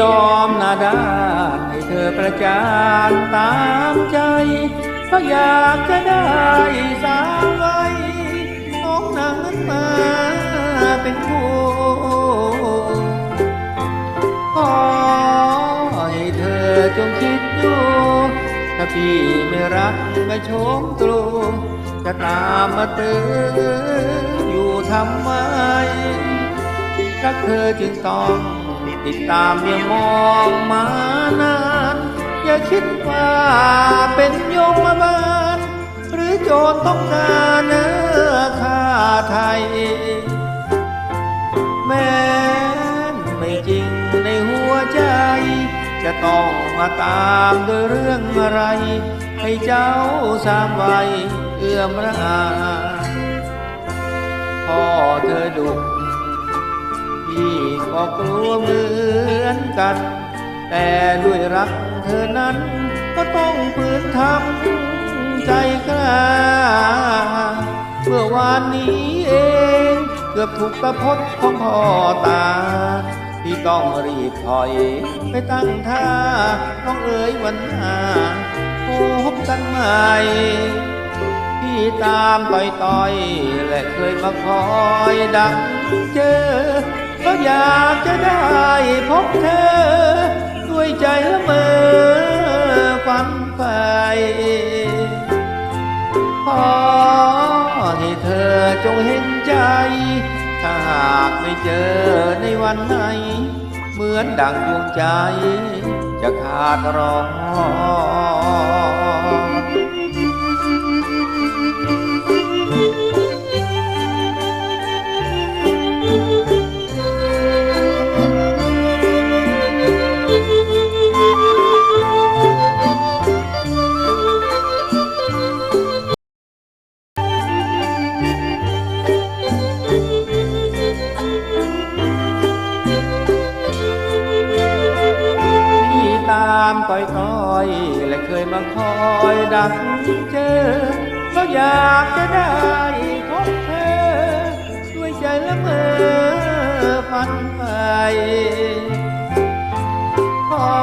ยอมนาดานให้เธอประจานตามใจเพราะอยากจะได้สาวไว้น้องนางนั้นมาเป็นคู่ขอให้เธอจงคิดดูถ้าพี่ไม่รักไม่ชมตรูจะตามมาเตื้ออยู่ทำไมถ้าเธอจึงต้อง ติดตามเมียมองมานาน อย่าคิดว่าเป็นโยมมาบาลหรือโจรต้องการเนื้อค่าไทย แม้ไม่จริงในหัวใจ จะต้องมาตามด้วยเรื่องอะไร ให้เจ้าสามวัยเอื้อมระอาพ่อเธอดุ ก็กลัวเหมือนกัน แต่ด้วยรักเธอนั้น ก็ต้องฝืนทำใจกล้าเมื่อวานนี้เอง เกือบถูกตะพดของพ่อตาพี่ต้องรีบถอย ไปตั้งท่าต้องเอ่ยวันหน้าพบกันใหม่พี่ตามต่อยต่อยๆและเคยมาคอยดังเจอ ก็อยากจะได้พบเธอ ด้วยใจละเมอฝันไปขอให้เธอจงเห็นใจ ถ้าหากไม่เจอในวันไหน เหมือนดังดวงใจ จะขาดรอพี่ามต่อยต่อยและเคยมาคอยดักเจอก็อยากจะได้พบเธอ ด้วยใจละเมอฝันไปขอ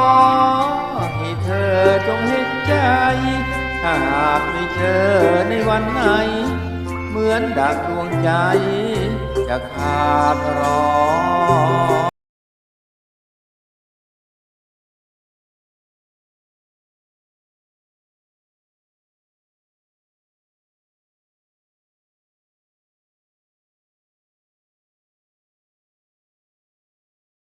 ให้เธอจงเห็นใจถ้าหากไม่เจอในวันไหน เหมือนดักดวงใจจะขาดร้อ